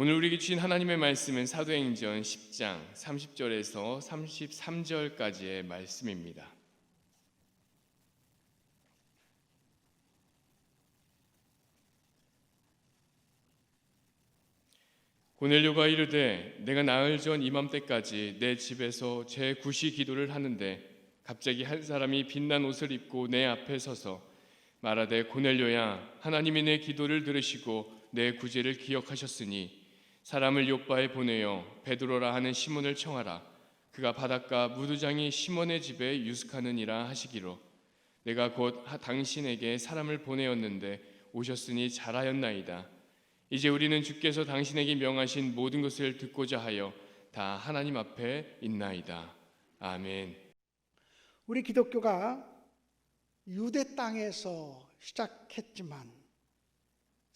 오늘 우리에게 주신 하나님의 말씀은 사도행전 10장 30절에서 33절까지의 말씀입니다. 고넬료가 이르되 내가 나흘 전 이맘때까지 내 집에서 제 구시 기도를 하는데 갑자기 한 사람이 빛난 옷을 입고 내 앞에 서서 말하되 고넬료야 하나님이 내 기도를 들으시고 내 구제를 기억하셨으니 사람을 요바에 보내어 베드로라 하는 시몬을 청하라. 그가 바닷가 무두장이 시몬의 집에 유숙하느니라 하시기로. 내가 곧 하- 당신에게 사람을 보내었는데 오셨으니 잘하였나이다. 이제 우리는 주께서 당신에게 명하신 모든 것을 듣고자 하여 다 하나님 앞에 있나이다. 아멘. 우리 기독교가 유대 땅에서 시작했지만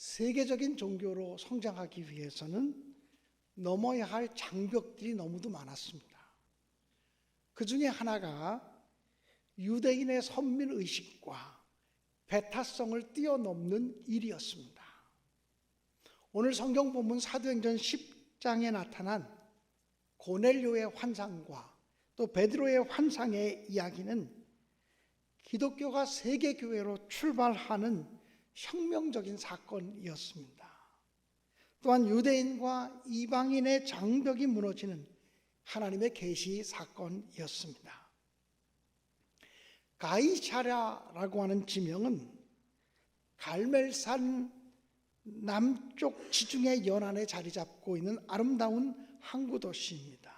세계적인 종교로 성장하기 위해서는 넘어야 할 장벽들이 너무도 많았습니다. 그 중에 하나가 유대인의 선민 의식과 배타성을 뛰어넘는 일이었습니다. 오늘 성경 본문 사도행전 10장에 나타난 고넬료의 환상과 또 베드로의 환상의 이야기는 기독교가 세계 교회로 출발하는 혁명적인 사건이었습니다. 또한 유대인과 이방인의 장벽이 무너지는 하나님의 계시 사건이었습니다. 가이샤라라고 하는 지명은 갈멜산 남쪽 지중해 연안에 자리 잡고 있는 아름다운 항구 도시입니다.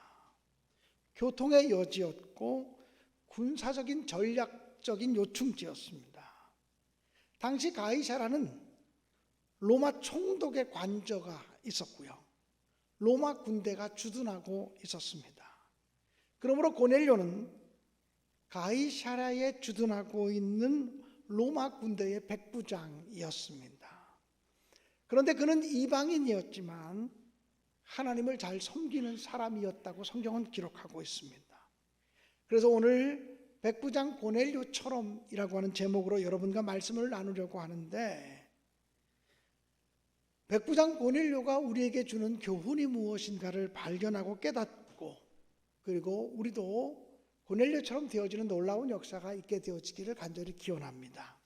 교통의 여지였고 군사적인 전략적인 요충지였습니다. 당시 가이샤라는 로마 총독의 관저가 있었고요. 로마 군대가 주둔하고 있었습니다. 그러므로 고넬료는 가이샤라에 주둔하고 있는 로마 군대의 백부장이었습니다. 그런데 그는 이방인이었지만 하나님을 잘 섬기는 사람이었다고 성경은 기록하고 있습니다. 그래서 오늘 백부장 고넬료처럼이라고 하는 제목으로 여러분과 말씀을 나누려고 하는데 백부장 고넬료가 우리에게 주는 교훈이 무엇인가를 발견하고 깨닫고 그리고 우리도 고넬료처럼 되어지는 놀라운 역사가 있게 되어지기를 간절히 기원합니다.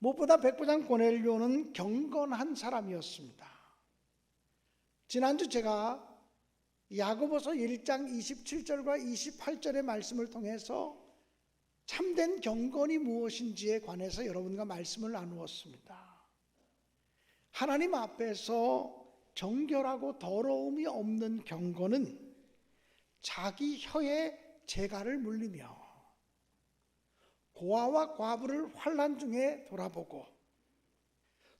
무엇보다 백부장 고넬료는 경건한 사람이었습니다. 지난주 제가 야고보서 1장 27절과 28절의 말씀을 통해서 참된 경건이 무엇인지에 관해서 여러분과 말씀을 나누었습니다. 하나님 앞에서 정결하고 더러움이 없는 경건은 자기 혀에 재갈을 물리며 고아와 과부를 환란 중에 돌아보고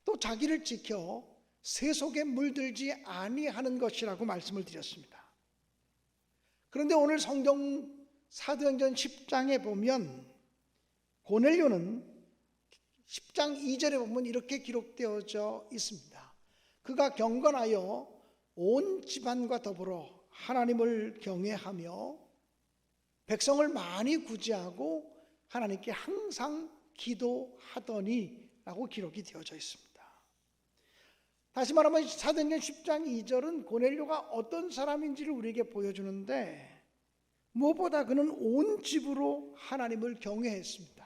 또 자기를 지켜 새 속에 물들지 아니하는 것이라고 말씀을 드렸습니다. 그런데 오늘 성경 사도행전 10장에 보면 고넬료는 10장 2절에 보면 이렇게 기록되어져 있습니다. 그가 경건하여 온 집안과 더불어 하나님을 경외하며 백성을 많이 구제하고 하나님께 항상 기도하더니라고 기록이 되어져 있습니다. 다시 말하면 사도행전 10장 2절은 고넬료가 어떤 사람인지를 우리에게 보여주는데 무엇보다 그는 온 집으로 하나님을 경외했습니다.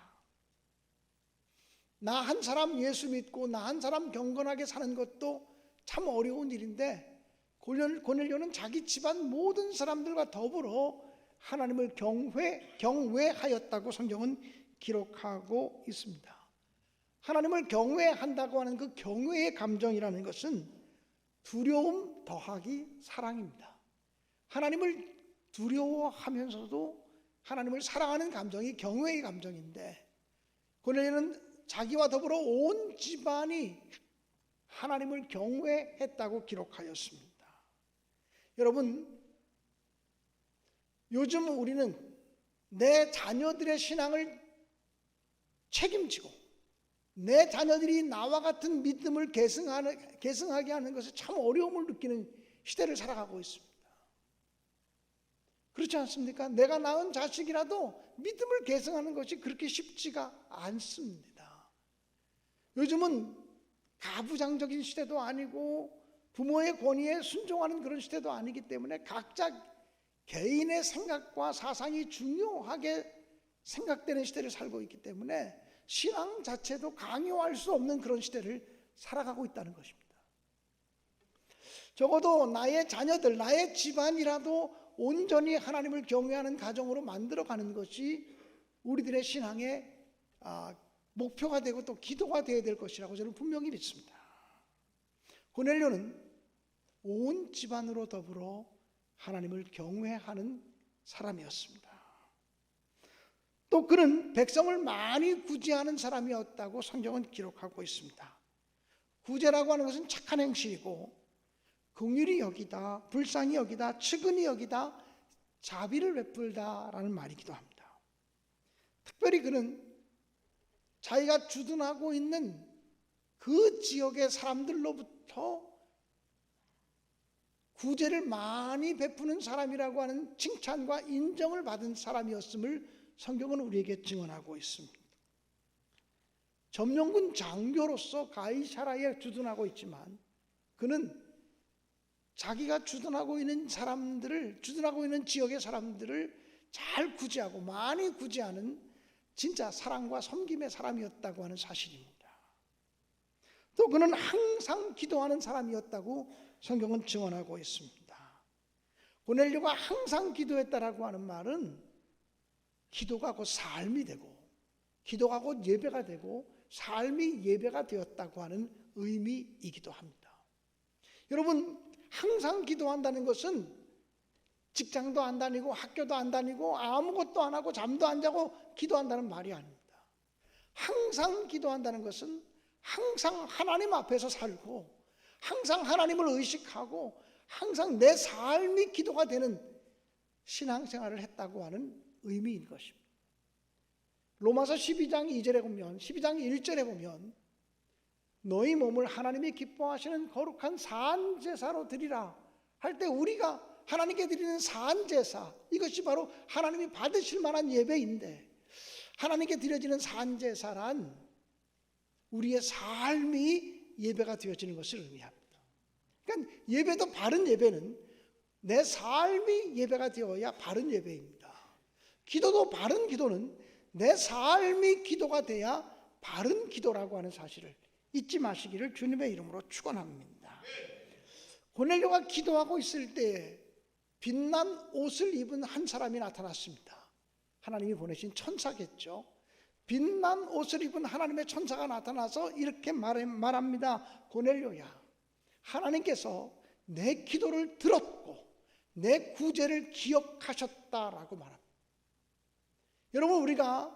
나 한 사람 예수 믿고 나 한 사람 경건하게 사는 것도 참 어려운 일인데 고넬료는 자기 집안 모든 사람들과 더불어 하나님을 경외 경외하였다고 성경은 기록하고 있습니다. 하나님을 경외한다고 하는 그 경외의 감정이라는 것은 두려움 더하기 사랑입니다. 하나님을 두려워하면서도 하나님을 사랑하는 감정이 경외의 감정인데 고넬료는 자기와 더불어 온 집안이 하나님을 경외했다고 기록하였습니다. 여러분 요즘 우리는 내 자녀들의 신앙을 책임지고 내 자녀들이 나와 같은 믿음을 계승하는, 계승하게 하는 것에 참 어려움을 느끼는 시대를 살아가고 있습니다. 그렇지 않습니까? 내가 낳은 자식이라도 믿음을 계승하는 것이 그렇게 쉽지가 않습니다. 요즘은 가부장적인 시대도 아니고 부모의 권위에 순종하는 그런 시대도 아니기 때문에 각자 개인의 생각과 사상이 중요하게 생각되는 시대를 살고 있기 때문에 신앙 자체도 강요할 수 없는 그런 시대를 살아가고 있다는 것입니다. 적어도 나의 자녀들, 나의 집안이라도 온전히 하나님을 경외하는 가정으로 만들어가는 것이 우리들의 신앙의 아, 목표가 되고 또 기도가 되어야 될 것이라고 저는 분명히 믿습니다. 고넬료는 온 집안으로 더불어 하나님을 경외하는 사람이었습니다. 또 그는 백성을 많이 구제하는 사람이었다고 성경은 기록하고 있습니다. 구제라고 하는 것은 착한 행실이고 긍휼히 여기다, 불쌍히 여기다, 측은히 여기다, 자비를 베풀다라는 말이기도 합니다. 특별히 그는 자기가 주둔하고 있는 그 지역의 사람들로부터 구제를 많이 베푸는 사람이라고 하는 칭찬과 인정을 받은 사람이었음을 성경은 우리에게 증언하고 있습니다. 점령군 장교로서 가이사라에 주둔하고 있지만 그는 자기가 주둔하고 있는 사람들을 주둔하고 있는 지역의 사람들을 잘 구제하고 많이 구제하는 진짜 사랑과 섬김의 사람이었다고 하는 사실입니다. 또 그는 항상 기도하는 사람이었다고 성경은 증언하고 있습니다. 고넬료가 항상 기도했다라고 하는 말은 기도가 곧 삶이 되고 기도가 곧 예배가 되고 삶이 예배가 되었다고 하는 의미이기도 합니다. 여러분 항상 기도한다는 것은 직장도 안 다니고 학교도 안 다니고 아무것도 안 하고 잠도 안 자고 기도한다는 말이 아닙니다. 항상 기도한다는 것은 항상 하나님 앞에서 살고 항상 하나님을 의식하고 항상 내 삶이 기도가 되는 신앙생활을 했다고 하는 의미인 것입니다. 로마서 12장 2절에 보면 12장 1절에 보면 너희 몸을 하나님이 기뻐하시는 거룩한 산제사로 드리라 할 때 우리가 하나님께 드리는 산제사 이것이 바로 하나님이 받으실 만한 예배인데 하나님께 드려지는 산제사란 우리의 삶이 예배가 되어지는 것을 의미합니다. 그러니까 예배도 바른 예배는 내 삶이 예배가 되어야 바른 예배입니다. 기도도 바른 기도는 내 삶이 기도가 돼야 바른 기도라고 하는 사실을 잊지 마시기를 주님의 이름으로 축원합니다. 고넬료가 기도하고 있을 때 빛난 옷을 입은 한 사람이 나타났습니다. 하나님이 보내신 천사겠죠. 빛난 옷을 입은 하나님의 천사가 나타나서 이렇게 말합니다. 고넬료야, 하나님께서 내 기도를 들었고 내 구제를 기억하셨다라고 말합니다. 여러분 우리가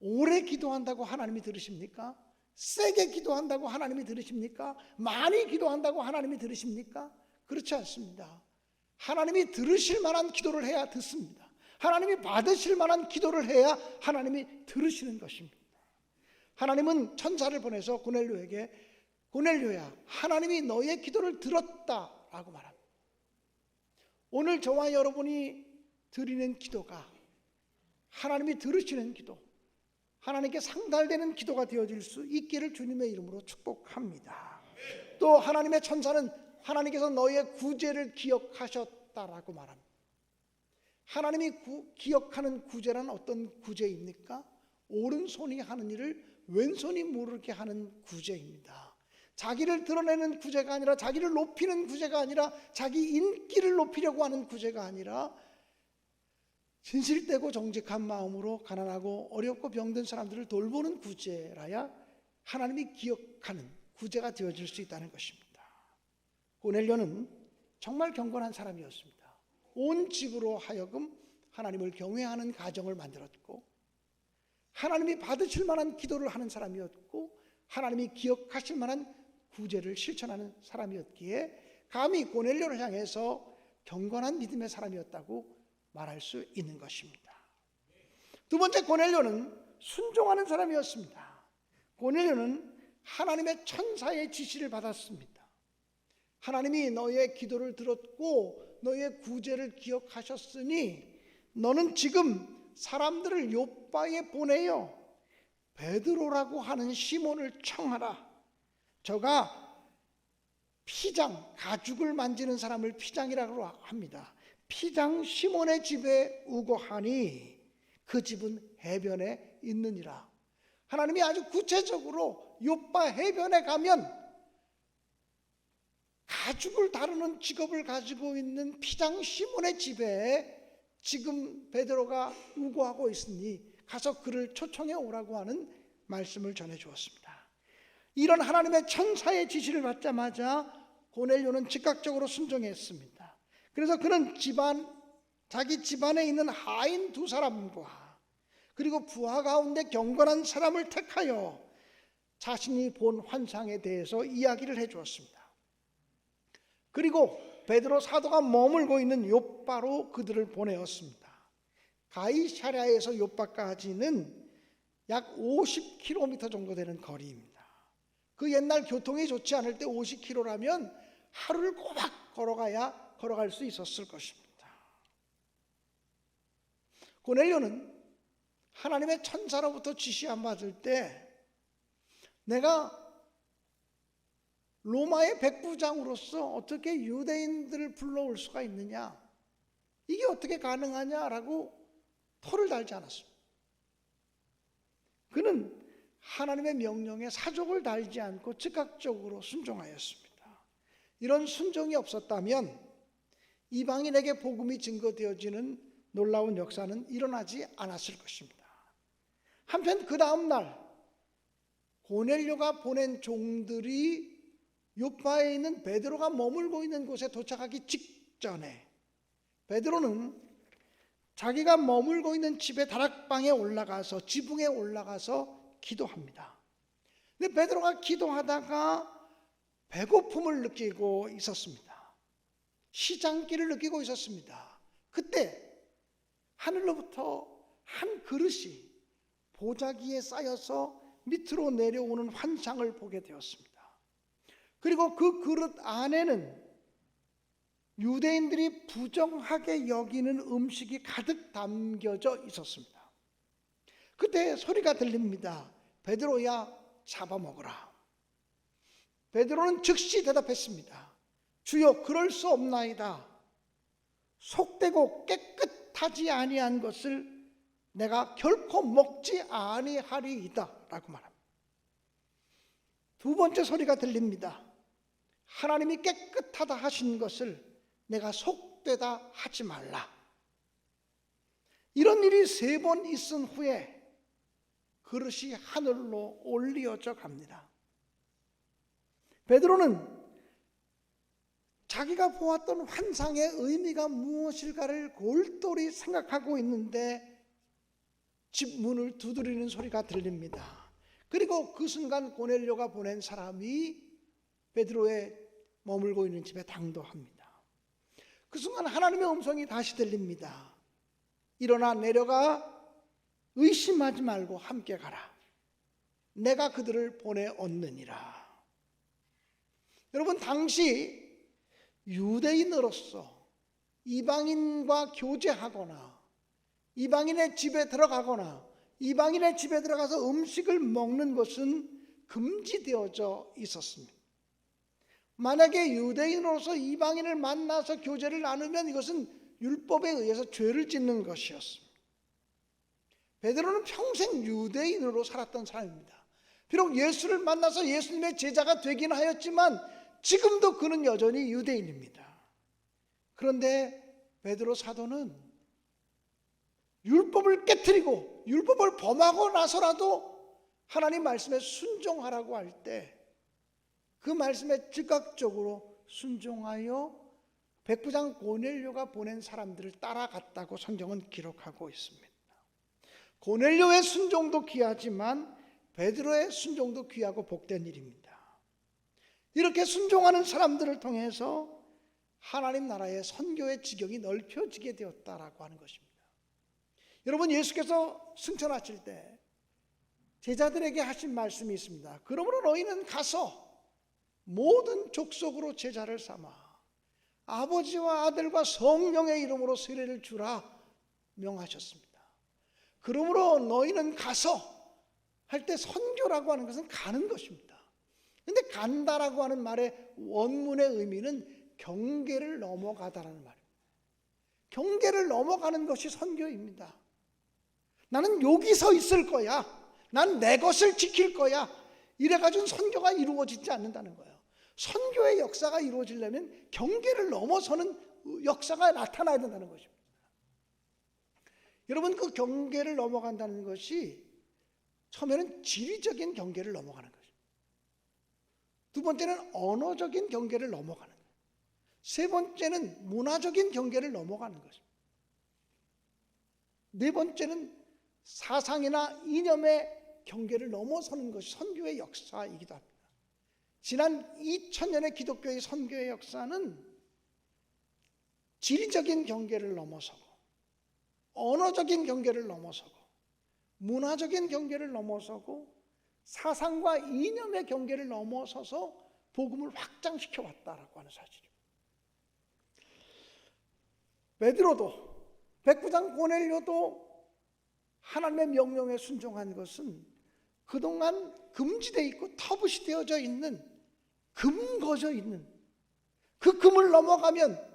오래 기도한다고 하나님이 들으십니까? 세게 기도한다고 하나님이 들으십니까? 많이 기도한다고 하나님이 들으십니까? 그렇지 않습니다. 하나님이 들으실 만한 기도를 해야 듣습니다. 하나님이 받으실 만한 기도를 해야 하나님이 들으시는 것입니다. 하나님은 천사를 보내서 고넬료에게 고넬료야 하나님이 너의 기도를 들었다라고 말합니다. 오늘 저와 여러분이 드리는 기도가 하나님이 들으시는 기도, 하나님께 상달되는 기도가 되어질 수 있기를 주님의 이름으로 축복합니다. 또 하나님의 천사는 하나님께서 너의 구제를 기억하셨다라고 말합니다. 하나님이 구, 기억하는 구제란 어떤 구제입니까? 오른손이 하는 일을 왼손이 모르게 하는 구제입니다. 자기를 드러내는 구제가 아니라 자기를 높이는 구제가 아니라 자기 인기를 높이려고 하는 구제가 아니라 진실되고 정직한 마음으로 가난하고 어렵고 병든 사람들을 돌보는 구제라야 하나님이 기억하는 구제가 되어질 수 있다는 것입니다. 고넬료는 정말 경건한 사람이었습니다. 온 집으로 하여금 하나님을 경외하는 가정을 만들었고 하나님이 받으실 만한 기도를 하는 사람이었고 하나님이 기억하실 만한 구제를 실천하는 사람이었기에 감히 고넬료를 향해서 경건한 믿음의 사람이었다고 말할 수 있는 것입니다. 두 번째 고넬료는 순종하는 사람이었습니다. 고넬료는 하나님의 천사의 지시를 받았습니다. 하나님이 너의 기도를 들었고 너의 구제를 기억하셨으니 너는 지금 사람들을 요바에 보내요. 베드로라고 하는 시몬을 청하라. 저가 피장 가죽을 만지는 사람을 피장이라고 합니다. 피장 시몬의 집에 우거하니 그 집은 해변에 있느니라. 하나님이 아주 구체적으로 요파 해변에 가면 가죽을 다루는 직업을 가지고 있는 피장 시몬의 집에 지금 베드로가 우거하고 있으니 가서 그를 초청해 오라고 하는 말씀을 전해 주었습니다. 이런 하나님의 천사의 지시를 받자마자 고넬료는 즉각적으로 순종했습니다. 그래서 그는 집안 자기 집안에 있는 하인 두 사람과 그리고 부하 가운데 경건한 사람을 택하여 자신이 본 환상에 대해서 이야기를 해 주었습니다. 그리고 베드로 사도가 머물고 있는 요바로 그들을 보내었습니다. 가이샤랴에서 요바까지는 약 50km 정도 되는 거리입니다. 그 옛날 교통이 좋지 않을 때 50km라면 하루를 꼬박 걸어가야 걸어갈 수 있었을 것입니다. 고넬료는 하나님의 천사로부터 지시 안 받을 때 내가 로마의 백부장으로서 어떻게 유대인들을 불러올 수가 있느냐? 이게 어떻게 가능하냐라고 토를 달지 않았습니다. 그는 하나님의 명령에 사족을 달지 않고 즉각적으로 순종하였습니다. 이런 순종이 없었다면 이방인에게 복음이 증거되어지는 놀라운 역사는 일어나지 않았을 것입니다. 한편 그 다음 날 고넬료가 보낸 종들이 요파에 있는 베드로가 머물고 있는 곳에 도착하기 직전에 베드로는 자기가 머물고 있는 집의 다락방에 올라가서 지붕에 올라가서 기도합니다. 근데 베드로가 기도하다가 배고픔을 느끼고 있었습니다. 시장기를 느끼고 있었습니다. 그때 하늘로부터 한 그릇이 보자기에 쌓여서 밑으로 내려오는 환상을 보게 되었습니다. 그리고 그 그릇 안에는 유대인들이 부정하게 여기는 음식이 가득 담겨져 있었습니다. 그때 소리가 들립니다. 베드로야 잡아먹으라. 베드로는 즉시 대답했습니다. 주여 그럴 수 없나이다. 속되고 깨끗하지 아니한 것을 내가 결코 먹지 아니하리이다라고 말합니다. 두 번째 소리가 들립니다. 하나님이 깨끗하다 하신 것을 내가 속되다 하지 말라. 이런 일이 세 번 있은 후에 그릇이 하늘로 올리어져 갑니다. 베드로는 자기가 보았던 환상의 의미가 무엇일까를 골똘히 생각하고 있는데 집 문을 두드리는 소리가 들립니다. 그리고 그 순간 고넬료가 보낸 사람이 베드로의 머물고 있는 집에 당도합니다. 그 순간 하나님의 음성이 다시 들립니다. 일어나 내려가 의심하지 말고 함께 가라. 내가 그들을 보내 얻느니라. 여러분 당시 유대인으로서 이방인과 교제하거나 이방인의 집에 들어가거나 이방인의 집에 들어가서 음식을 먹는 것은 금지되어져 있었습니다. 만약에 유대인으로서 이방인을 만나서 교제를 나누면 이것은 율법에 의해서 죄를 짓는 것이었습니다. 베드로는 평생 유대인으로 살았던 사람입니다. 비록 예수를 만나서 예수님의 제자가 되긴 하였지만 지금도 그는 여전히 유대인입니다. 그런데 베드로 사도는 율법을 깨뜨리고 율법을 범하고 나서라도 하나님 말씀에 순종하라고 할 때 그 말씀에 즉각적으로 순종하여 백부장 고넬료가 보낸 사람들을 따라갔다고 성경은 기록하고 있습니다. 고넬료의 순종도 귀하지만 베드로의 순종도 귀하고 복된 일입니다. 이렇게 순종하는 사람들을 통해서 하나님 나라의 선교의 지경이 넓혀지게 되었다라고 하는 것입니다. 여러분 예수께서 승천하실 때 제자들에게 하신 말씀이 있습니다. 그러므로 너희는 가서 모든 족속으로 제자를 삼아 아버지와 아들과 성령의 이름으로 세례를 주라 명하셨습니다. 그러므로 너희는 가서 할 때 선교라고 하는 것은 가는 것입니다. 근데 간다라고 하는 말의 원문의 의미는 경계를 넘어가다라는 말이에요. 경계를 넘어가는 것이 선교입니다. 나는 여기서 있을 거야. 난 내 것을 지킬 거야. 이래가지고 선교가 이루어지지 않는다는 거예요. 선교의 역사가 이루어지려면 경계를 넘어서는 역사가 나타나야 된다는 것입니다. 여러분 그 경계를 넘어간다는 것이 처음에는 지리적인 경계를 넘어가는 것입니다. 두 번째는 언어적인 경계를 넘어가는 거예요. 세 번째는 문화적인 경계를 넘어가는 것입니다. 네 번째는 사상이나 이념의 경계를 넘어서는 것이 선교의 역사이기도 합니다. 지난 2000년의 기독교의 선교의 역사는 지리적인 경계를 넘어서고 언어적인 경계를 넘어서고 문화적인 경계를 넘어서고 사상과 이념의 경계를 넘어서서 복음을 확장시켜 왔다라고 하는 사실입니다. 베드로도 백부장 고넬료도 하나님의 명령에 순종한 것은 그동안 금지되어 있고 터부시 되어져 있는 금거져 있는 그 금을 넘어가면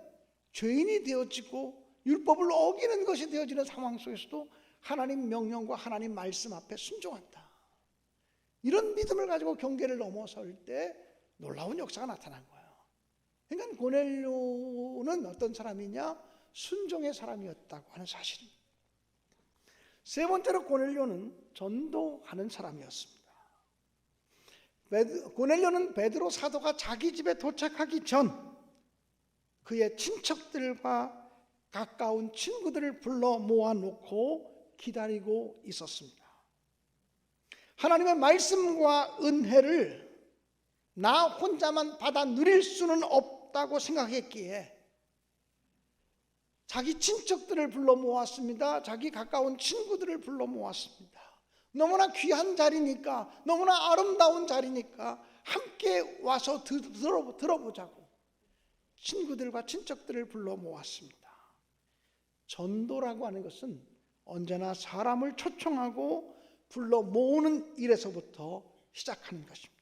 죄인이 되어지고 율법을 어기는 것이 되어지는 상황 속에서도 하나님 명령과 하나님 말씀 앞에 순종한다. 이런 믿음을 가지고 경계를 넘어설 때 놀라운 역사가 나타난 거예요. 그러니까 고넬료는 어떤 사람이냐? 순종의 사람이었다고 하는 사실입니다. 세 번째로 고넬료는 전도하는 사람이었습니다. 고넬료는 베드로 사도가 자기 집에 도착하기 전 그의 친척들과 가까운 친구들을 불러 모아놓고 기다리고 있었습니다. 하나님의 말씀과 은혜를 나 혼자만 받아 누릴 수는 없다고 생각했기에 자기 친척들을 불러 모았습니다. 자기 가까운 친구들을 불러 모았습니다. 너무나 귀한 자리니까, 너무나 아름다운 자리니까 함께 와서 들어, 들어보자고 친구들과 친척들을 불러 모았습니다. 전도라고 하는 것은 언제나 사람을 초청하고 불러 모으는 일에서부터 시작하는 것입니다.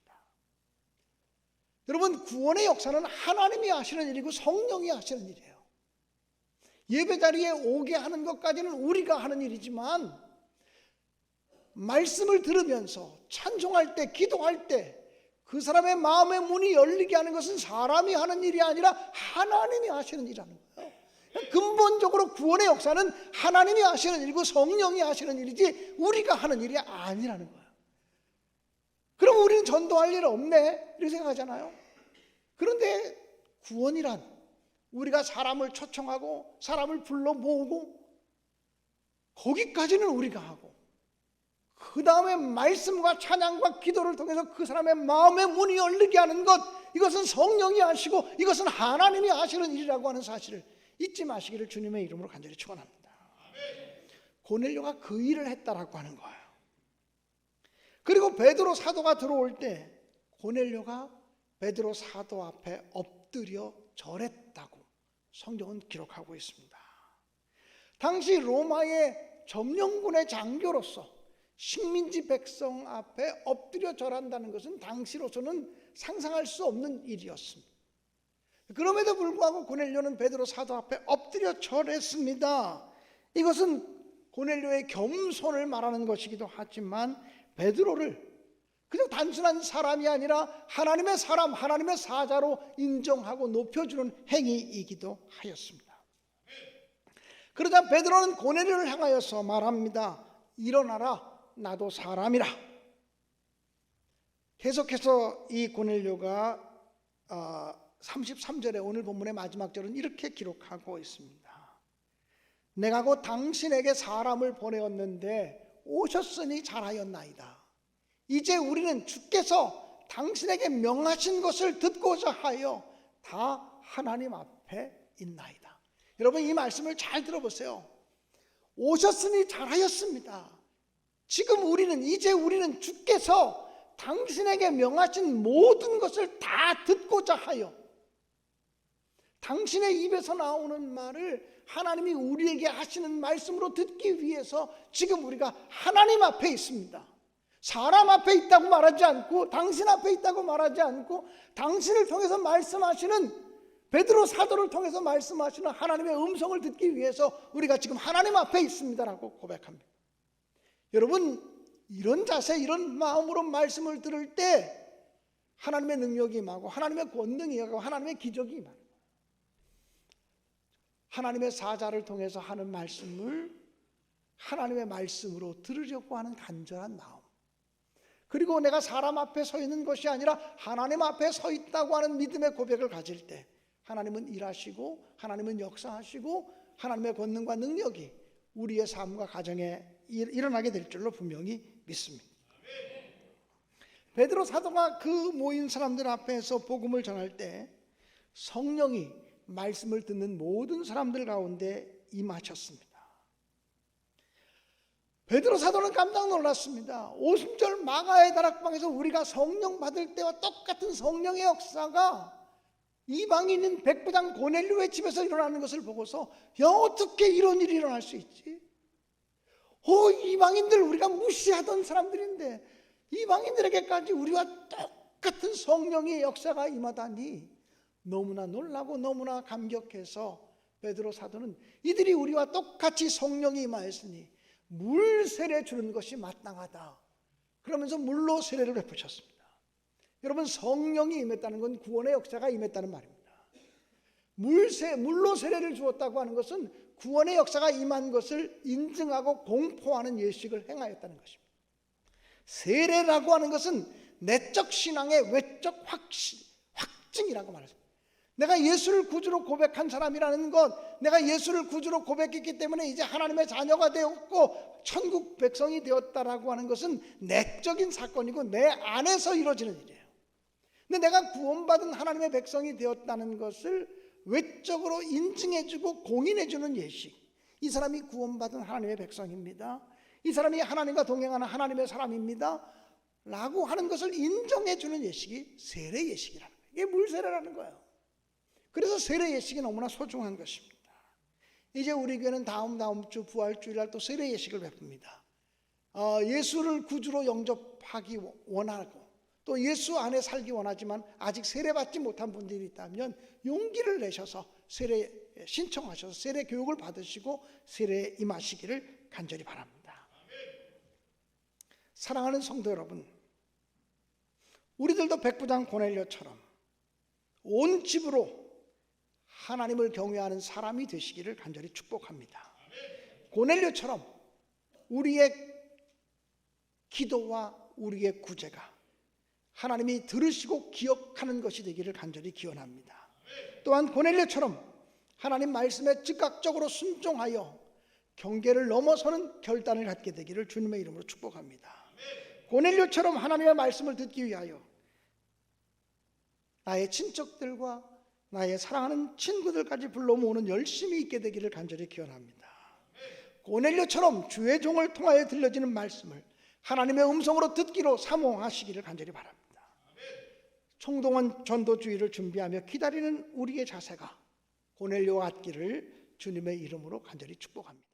여러분, 구원의 역사는 하나님이 하시는 일이고 성령이 하시는 일이에요. 예배 자리에 오게 하는 것까지는 우리가 하는 일이지만 말씀을 들으면서 찬송할 때, 기도할 때 그 사람의 마음의 문이 열리게 하는 것은 사람이 하는 일이 아니라 하나님이 하시는 일이라는 거예요. 근본적으로 구원의 역사는 하나님이 하시는 일이고 성령이 하시는 일이지 우리가 하는 일이 아니라는 거예요. 그럼 우리는 전도할 일 없네 이렇게 생각하잖아요. 그런데 구원이란 우리가 사람을 초청하고 사람을 불러 모으고 거기까지는 우리가 하고 그 다음에 말씀과 찬양과 기도를 통해서 그 사람의 마음의 문이 열리게 하는 것 이것은 성령이 하시고 이것은 하나님이 하시는 일이라고 하는 사실을 잊지 마시기를 주님의 이름으로 간절히 축원합니다. 고넬료가 그 일을 했다라고 하는 거예요. 그리고 베드로 사도가 들어올 때 고넬료가 베드로 사도 앞에 엎드려 절했다고 성경은 기록하고 있습니다. 당시 로마의 점령군의 장교로서 식민지 백성 앞에 엎드려 절한다는 것은 당시로서는 상상할 수 없는 일이었습니다. 그럼에도 불구하고 고넬료는 베드로 사도 앞에 엎드려 절했습니다. 이것은 고넬료의 겸손을 말하는 것이기도 하지만 베드로를 그냥 단순한 사람이 아니라 하나님의 사람, 하나님의 사자로 인정하고 높여주는 행위이기도 하였습니다. 그러자 베드로는 고넬료를 향하여서 말합니다. 일어나라, 나도 사람이라. 계속해서 이 고넬료가 33절에 오늘 본문의 마지막 절은 이렇게 기록하고 있습니다. 내가 곧 당신에게 사람을 보내었는데 오셨으니 잘하였나이다. 이제 우리는 주께서 당신에게 명하신 것을 듣고자 하여 다 하나님 앞에 있나이다. 여러분 이 말씀을 잘 들어보세요. 오셨으니 잘하였습니다. 지금 우리는 이제 우리는 주께서 당신에게 명하신 모든 것을 다 듣고자 하여 당신의 입에서 나오는 말을 하나님이 우리에게 하시는 말씀으로 듣기 위해서 지금 우리가 하나님 앞에 있습니다. 사람 앞에 있다고 말하지 않고 당신 앞에 있다고 말하지 않고 당신을 통해서 말씀하시는 베드로 사도를 통해서 말씀하시는 하나님의 음성을 듣기 위해서 우리가 지금 하나님 앞에 있습니다라고 고백합니다. 여러분 이런 자세 이런 마음으로 말씀을 들을 때 하나님의 능력이 임하고 하나님의 권능이 임하고 하나님의 기적이 임하는. 하나님의 사자를 통해서 하는 말씀을 하나님의 말씀으로 들으려고 하는 간절한 마음. 그리고 내가 사람 앞에 서 있는 것이 아니라 하나님 앞에 서 있다고 하는 믿음의 고백을 가질 때 하나님은 일하시고 하나님은 역사하시고 하나님의 권능과 능력이 우리의 삶과 가정에 일- 일어나게 될 줄로 분명히 믿습니다. 베드로 사도가 그 모인 사람들 앞에서 복음을 전할 때 성령이 말씀을 듣는 모든 사람들 가운데 임하셨습니다. 베드로 사도는 깜짝 놀랐습니다. 오순절 마가의 다락방에서 우리가 성령 받을 때와 똑같은 성령의 역사가 이방인인 백부장 고넬료의 집에서 일어나는 것을 보고서 야 어떻게 이런 일이 일어날 수 있지? 어 이방인들 우리가 무시하던 사람들인데 이방인들에게까지 우리와 똑같은 성령의 역사가 임하다니 너무나 놀라고 너무나 감격해서 베드로 사도는 이들이 우리와 똑같이 성령이 임하였으니 물 세례 주는 것이 마땅하다. 그러면서 물로 세례를 베푸셨습니다. 여러분 성령이 임했다는 건 구원의 역사가 임했다는 말입니다. 물세 물로 세례를 주었다고 하는 것은 구원의 역사가 임한 것을 인증하고 공포하는 예식을 행하였다는 것입니다. 세례라고 하는 것은 내적 신앙의 외적 확신, 확증이라고 말합니다. 내가 예수를 구주로 고백한 사람이라는 것, 내가 예수를 구주로 고백했기 때문에 이제 하나님의 자녀가 되었고 천국 백성이 되었다라고 하는 것은 내적인 사건이고 내 안에서 이루어지는 일이에요. 근데 내가 구원받은 하나님의 백성이 되었다는 것을 외적으로 인증해주고 공인해주는 예식. 이 사람이 구원받은 하나님의 백성입니다. 이 사람이 하나님과 동행하는 하나님의 사람입니다. 라고 하는 것을 인정해주는 예식이 세례 예식이라는 거예요. 이게 물세례라는 거예요. 그래서 세례 예식이 너무나 소중한 것입니다. 이제 우리 교회는 다음 다음 주 부활 주일날 또 세례 예식을 베풉니다. 어, 예수를 구주로 영접하기 원하고 또 예수 안에 살기 원하지만 아직 세례 받지 못한 분들이 있다면 용기를 내셔서 세례 신청하셔서 세례 교육을 받으시고 세례에 임하시기를 간절히 바랍니다. 사랑하는 성도 여러분, 우리들도 백부장 고넬료처럼 온 집으로 하나님을 경외하는 사람이 되시기를 간절히 축복합니다. 고넬료처럼 우리의 기도와 우리의 구제가 하나님이 들으시고 기억하는 것이 되기를 간절히 기원합니다. 또한 고넬료처럼 하나님 말씀에 즉각적으로 순종하여 경계를 넘어서는 결단을 갖게 되기를 주님의 이름으로 축복합니다. 고넬료처럼 하나님의 말씀을 듣기 위하여 나의 친척들과 나의 사랑하는 친구들까지 불러 모으는 열심이 있게 되기를 간절히 기원합니다. 고넬료처럼 주의 종을 통하여 들려지는 말씀을 하나님의 음성으로 듣기로 사모하시기를 간절히 바랍니다. 총동원 전도주의를 준비하며 기다리는 우리의 자세가 고넬료와 같기를 주님의 이름으로 간절히 축복합니다.